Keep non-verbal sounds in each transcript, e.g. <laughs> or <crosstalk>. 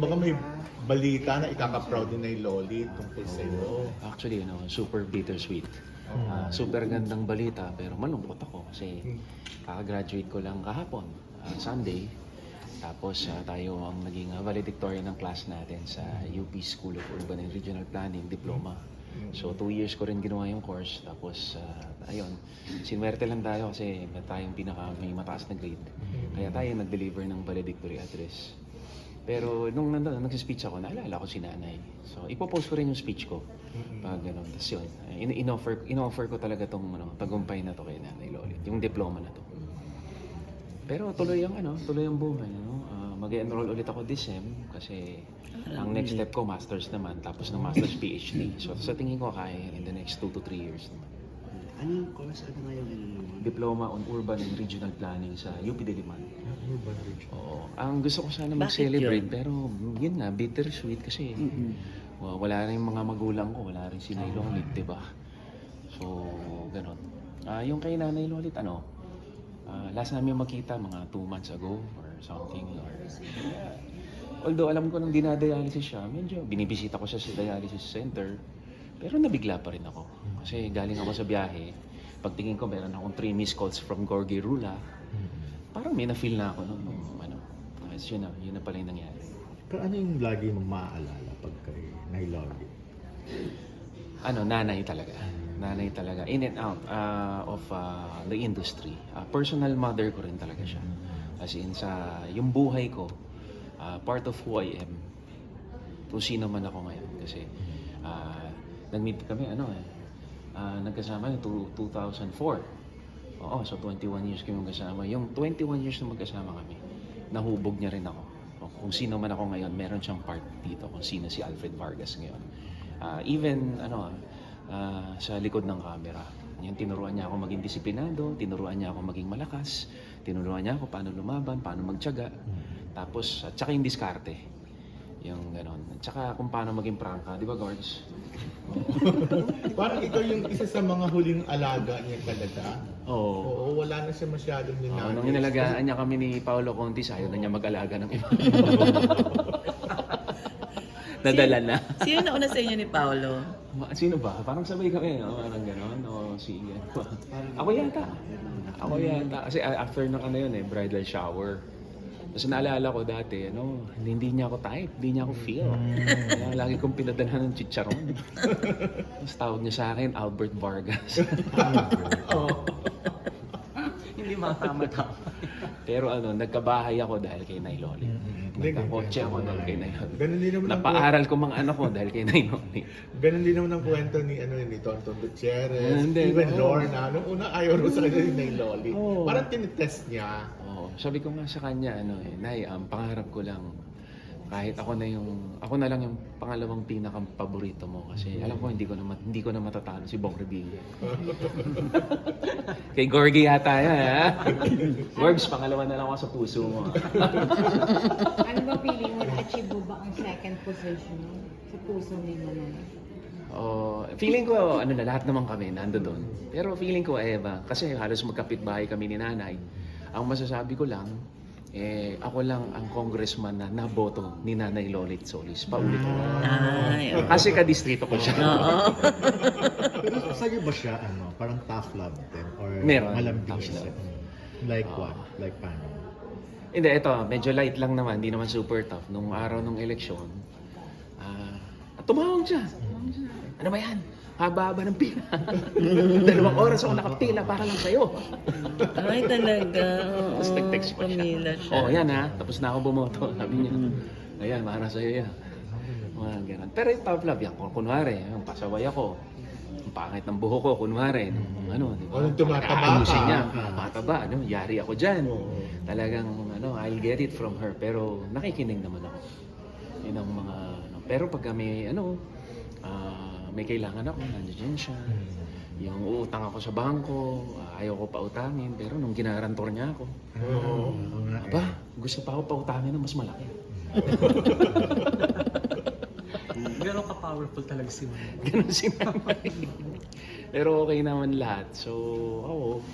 Baka may balita na ikaka-proud din na yung Loli tungkol sa iyo. Actually, ano, super bittersweet. Ah, super gandang balita pero malungkot ako kasi kaka-graduate ko lang kahapon, ah, Sunday. Tapos ah, tayo ang naging ah, valedictorian ng class natin sa UP School of Urban and Regional Planning Diploma. So, two years ko rin ginawa yung course. Tapos, ah, ayun, sinwerte lang tayo kasi na tayong pinaka may mataas na grade. Kaya tayo nag-deliver ng valedictory address. Pero nung nandun, nag-speech ako, naalala ko si nanay. So, ipopost ko rin yung speech ko. Pag gano'n. Tapos yun, in- in-offer, in-offer ko talaga tong ano, tagumpay na to kay nanay Lolit. Yung diploma na to. Pero tuloy ang ano, tuloy ang buhay. Ano? Ah, mag-enroll ulit ako this sem kasi ang next step ko, master's naman. Tapos ng master's PhD. So sa tingin ko kaya in the next 2 to 3 years naman. Ano yung course? Ano nga yung ano? Diploma on Urban and Regional Planning sa UP Diliman. Urban Region. Oo. Ang gusto ko sana mag-celebrate yun? pero yun nga, bittersweet kasi wa- wala rin yung mga magulang ko, wala rin si Nay Lolit, di ba? So, ganun. Ah, yung kay Nanay Lolit, ano, ah, last namin makita mga 2 months ago or something. Or, although alam ko nang dinadialysis siya, medyo binibisita ko siya sa dialysis center. Pero nabigla pa rin ako. Kasi galing ako sa biyahe. Pagtingin ko, meron akong 3 missed calls from Gorgie Rula. Parang may na-feel na ako nung, nung ano. Uh, yun na, yun na pala yung nangyari. Pero ano yung lagi mong maaalala pag kay Nay Loli? Ano, nanay talaga. Nanay talaga. In and out uh, of uh, the industry. Uh, personal mother ko rin talaga siya. As in, sa yung buhay ko, uh, part of who I am, kung sino man ako ngayon. Kasi, uh, nag-meet kami, ano eh, uh, nagkasama yung two- 2004. Oo, so 21 years kami magkasama. Yung 21 years na magkasama kami, nahubog niya rin ako. Kung sino man ako ngayon, meron siyang part dito kung sino si Alfred Vargas ngayon. Ah, even, ano, ah, sa likod ng camera. Yan, tinuruan niya ako maging disiplinado, tinuruan niya ako maging malakas, tinuruan niya ako paano lumaban, paano magtiyaga. Tapos, at saka yung diskarte. Yung ganon. At saka kung paano maging prangka. Di ba, Gorge? <laughs> Parang ikaw yung isa sa mga huling alaga niya talaga. Oo. Oo, wala na siya masyadong Oo, ninagis. nung inalagaan niya kami ni Paolo Contis, ayaw na niya mag-alaga ng iba. <laughs> Nadala na. Sino nauna sa inyo ni Paolo? Ma- Sino ba? Parang sabay kami, no? Parang gano'n. O si Ako yata. Ako yata. Kasi a- after ng ano yun eh, bridal shower. Tapos naalala ko dati, ano, hindi, hindi niya ako type, hindi niya ako feel. Kaya lagi kong pinadala ng chicharon. Tapos tawag niya sa akin, Albert Vargas. hindi matama-tama. Pero ano, nagkabahay ako dahil kay Nay Loli. Nagkakotse ako dahil kay Nay Loli. Ganun din naman ang Napaaral ko mga anak ko dahil kay Nay Loli. Ganun din naman ang kwento ni ano ni Tonton Gutierrez, Hindi, even oo. Lorna. Nung una ayaw rin sa kanya ni Nay Loli. Oo. Parang tinitest niya. Oo. Sabi ko nga sa kanya, ano eh, Nay, ang pangarap ko lang, kahit ako na yung, ako na lang yung pangalawang pinakang paborito mo kasi alam ko hindi ko na, mat- hindi ko na matatalo si Bong Revilla. <laughs> Kay Gorgie yata yan, ha? <laughs> Gorgs, pangalawa na lang ako sa puso mo. <laughs> Ano ba feeling mo na-achieve mo ba ang second position mo sa puso ni Manay? Oh, feeling ko, ano na, lahat naman kami, nando doon. Pero feeling ko, eh, ba, kasi halos magkapit bahay kami ni nanay. Ang masasabi ko lang, eh, ako lang ang congressman na naboto ni Nanay Lolit Solis. Paulit ko. Ay, oo. Kasi ka-distrito ko siya. Oo. Pero sa'yo ba siya, ano, parang tough love din? Or Meron, malambing tough siya? love. Like what? Like paano? Hindi, ito, medyo light lang naman, hindi naman super tough. Nung araw ng eleksyon, ah, tumawag siya. Tumawag siya. Ano ba yan? Haba-haba ng pila. <laughs> Dalawang oras ako nakapila para lang sa'yo. <laughs> Ay, talaga. <laughs> Oo. Tapos nag-text pa siya. Pamila siya. Oh, yan ha. Tapos na ako bumoto. <laughs> Sabi niya, ayan, para sa'yo yan. Mga ganun. Pero yung tough love yan. Kung kunwari, yung pasaway ako. Ang pangit ng buho ko, kunwari. Nung, ano, di ba? O, nung tumataba Ayusin ka. niya. Mataba, ano, yari ako dyan. Talagang, ano, I'll get it from her. Pero nakikinig naman ako. Yun ang mga, ano. Pero pag kami, ano, ah, may kailangan ako, nandiyan siya. Yung uutang ako sa bangko, ah, ayaw ko pautangin. Pero nung ginarantor niya ako, Oo. Oo. Aba, gusto pa ako pautangin ng mas malaki. Gano'n ka-powerful talaga si Mama. <laughs> Ganun si nanay. Pero okay naman lahat. So, ako,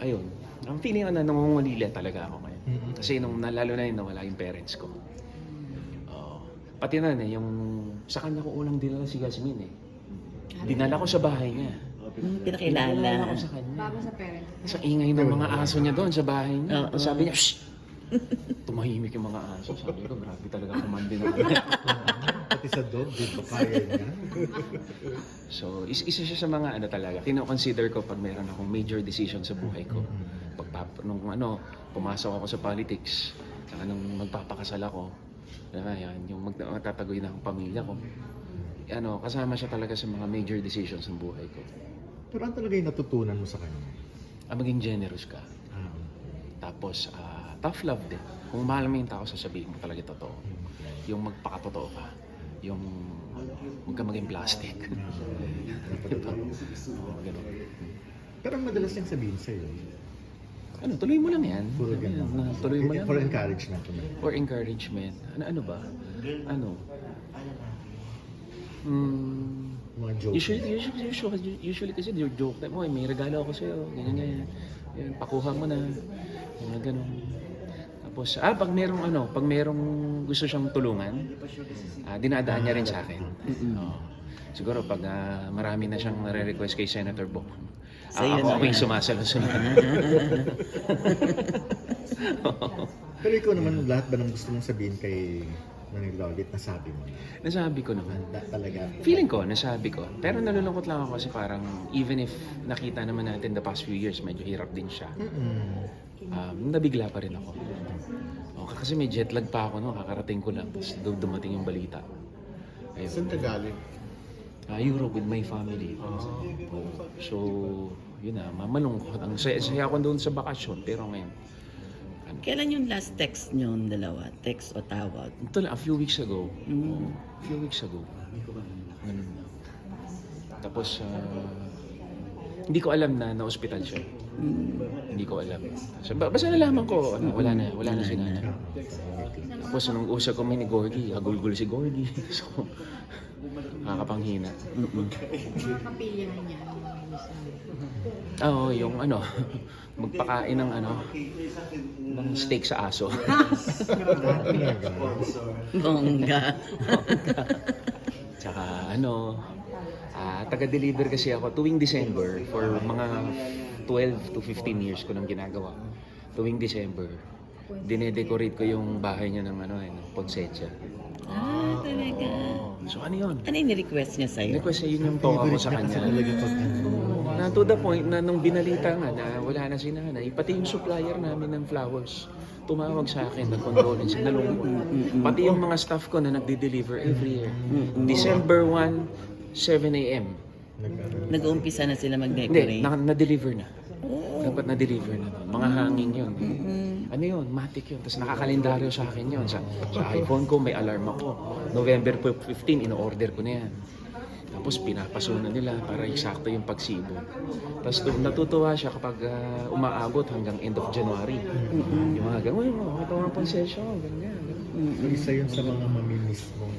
ayun. Ang feeling ko na nangungulila talaga ako ngayon. Kasi nung nalalo na yun, nawala yung parents ko. Pati na eh, yung sa kanya ko unang dinala si Yasmin eh. Dinala ko sa bahay niya. Hmm, Dinala pinakilala. ko sa kanya. Bago sa parents. Sa ingay ng mga aso niya doon sa bahay niya. Oo. Sabi niya, Shh! Tumahimik yung mga aso. Sabi ko, grabe talaga kumandi na <laughs> Pati sa dog, di ba kaya niya? So, is isa siya sa mga ano talaga. Kino-consider ko pag meron akong major decision sa buhay ko. Mm-hmm. Pag pap- nung ano, pumasok ako sa politics, saka nung magpapakasal ako, alam yan, yung mag magtatagoy na ang pamilya ko. Ano, kasama siya talaga sa mga major decisions ng buhay ko. Pero ano talaga yung natutunan mo sa kanya? Ah, maging generous ka. Ah, Tapos, ah, tough love din. Kung mahal mo yung tao, sasabihin mo talaga totoo. Yung magpakatotoo ka. Yung huwag ka maging plastic. Oo, ganun. Pero ang madalas niyang sabihin sa'yo, Ano, tuloy mo lang yan. puro ganun. Na, tuloy mo lang. For encouragement naman. For encouragement. Ano, ano ba? Ano? Mm, Mga joke. usually, usually, usually, usually kasi yung joke type mo, eh, may regalo ako sa'yo, ganyan, ganyan. Yan, pakuha mo na. Mga ganun. Tapos, ah, pag merong ano, pag merong gusto siyang tulungan, ah, dinadaan niya rin sa akin. Oo. Siguro pag ah, marami na siyang nare-request kay Senator Bong, ah, Sa'yo ako, na ako yung sumasalusunod. <laughs> <laughs> Pero ikaw naman, lahat ba ng gusto mong sabihin kay Manny Lolit, nasabi mo na? Nasabi ko naman. Da- talaga. Feeling ko, nasabi ko. Pero nalulungkot lang ako kasi parang even if nakita naman natin the past few years, medyo hirap din siya. Mm-mm. Um, nabigla pa rin ako. Okay, kasi may jet lag pa ako no, kakarating ko lang. Tapos dum- dumating yung balita. Saan Ayun. ka galing? Ah, Europe with my family. Oo. So, yun na, mamalungkot. Ang saya, saya ako doon sa bakasyon. Pero ngayon, Kailan yung last text nyo dalawa? Text o tawag? ito lang, a few weeks ago. Mm. A few weeks ago. Ganun na. Tapos, ah, hindi ko alam na na-hospital siya. Hindi ko alam. So, ba- basta nalaman ko, ano, wala na, wala na si Wala Nana. Tapos nung usap kami ni Gorgie, agulgul si Gorgie. <laughs> so, nakakapanghina. Mm-mm. Mga niya, ano mga miss mo? Oo, yung ano, <laughs> magpakain ng ano, ng steak sa aso. <laughs> Bongga. Tsaka ano, ah, taga-deliver kasi ako tuwing December for mga 12 to 15 years ko nang ginagawa. Tuwing December, dinedecorate ko yung bahay niya ng ano, eh, ng poinsettia. ah, talaga. So ano yun? Ano yung ni-request niya sa'yo? Request niya yun yung toka ko sa kanya. Na to the point na nung binalita nga na wala na si nanay, pati yung supplier namin ng flowers, tumawag sa akin, nag-condolence, nalungkot. Pati yung mga staff ko na nagde-deliver every year. December 1, 7 a.m. Nag- Nag-uumpisa na sila Hindi, mag-decorate? na- na-deliver na. Dapat na-deliver na. Mga hangin yun. Mm. Ano yun? Matic yun. Tapos nakakalendaryo sa akin yun. Sa, sa iPhone ko, may alarm ako. November 15, in-order ko na yan. Tapos pinapasunan nila para eksakto yung pagsibo. Tapos tu- natutuwa siya kapag ah, umaabot hanggang end of January. Yung mga ganun, mga ito mga concession, ganyan. ganyan. Isa yun sa mga mamimiss mong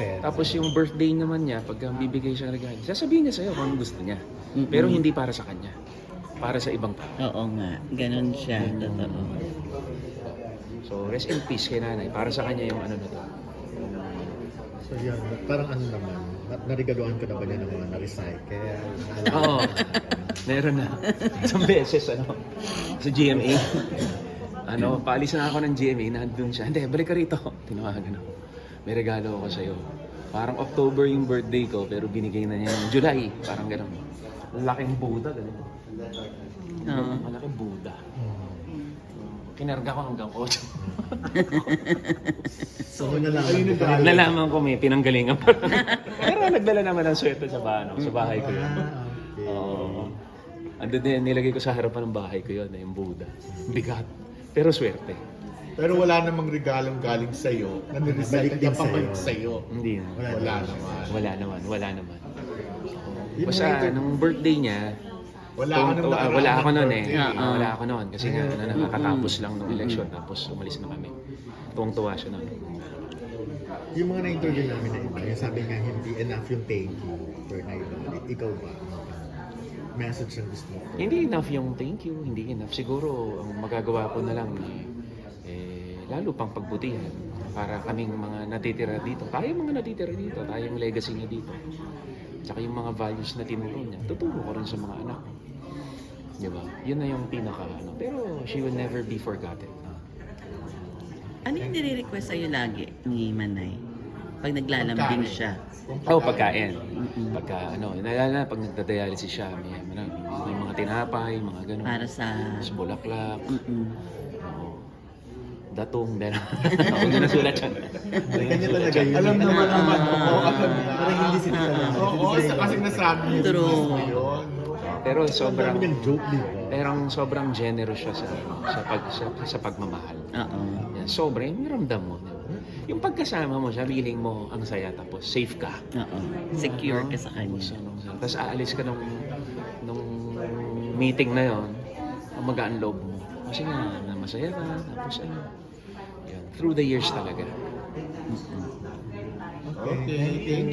Excel. Tapos yung birthday naman niya, pag bibigay siya ng regalo, sasabihin niya sa'yo kung anong gusto niya. Pero hindi para sa kanya. Para sa ibang tao. Oo nga, ganun siya. Totoo. So, rest in peace kay nanay. Para sa kanya yung ano na to. So yun, parang ano naman, na- narigaluhan ka na ba niya ng mga na-recycle? Oo. Meron na. Isang beses, ano, sa GMA. Ano, paalis na ako ng GMA, nandun siya. Hindi, balik ka rito. Tinawagan ako. May regalo ako sa'yo. Parang October yung birthday ko, pero binigay na niya yung July. Parang gano'n. Laking Buddha, gano'n. Oo. Malaking Buddha. Kinarga ko hanggang 8. <laughs> So, na lang. Nalaman ko may pinanggalingan pa. <laughs> pero nagdala naman ng swerte sa, ba- ano, sa bahay ko yun. Ah, okay. Oo. Ando din, nilagay ko sa harapan ng bahay ko yun, yung Buddha. Bigat. Pero swerte. Pero wala namang regalong galing sa'yo na Balik nirecycle din niya pabalik sa'yo. sa'yo. Hindi na. Wala Wala naman. naman. Wala naman, wala naman. Yung Basta ito- nung birthday niya, Wala ka nung ah, nakaraan wala ng ako noon eh. birthday. Ah, wala ako noon kasi nga na nakakatapos lang ng election tapos umalis na kami. Tuwang-tuwa siya noon. Yung mga na-interview namin na iba, yung sabi nga hindi enough yung thank you for Nailo. Ikaw ba? Message ang gusto mo? Hindi enough yung thank you, hindi enough. Siguro ang magagawa ko na lang eh, eh lalo pang pagbutihan. para kaming mga natitira dito. Tayo mga natitira dito, tayo yung legacy niya dito. Tsaka yung mga values na tinuro niya, tuturo ko rin sa mga anak ko. Di ba? Yun na yung pinaka ano. Pero she will never be forgotten. Ano yung nire-request sa'yo lagi ni Manay? Pag naglalambing Pagkain. siya. Oh, pagkain. Mm-mm. Pagka ano, nalala na pag nagdadialysis siya, may, ano, may mga tinapay, mga ganun. Para sa... Tapos bulaklak. Mm-mm. Oo. Datong, meron. Ako <laughs> na nasulat yan. Kanya talaga yun. Alam naman Ah. naman. Oo, alam na. Parang hindi sila talaga. Oo, sa kasi nasabi. True. Yun. Pero Sobrang yung joke, di ba? Pero sobrang generous siya sa sa pag sa, sa pagmamahal. Oo. Yan, sobra yung ramdam mo. di ba? Yung pagkasama mo siya, feeling mo ang saya tapos safe ka. Oo. Secure ka sa kanya. Tapos, ano, tapos aalis ka nung, nung meeting na yon, ang magaan loob mo. Kasi nga, na masaya ka, tapos ano, yan, through the years talaga. Okay, thank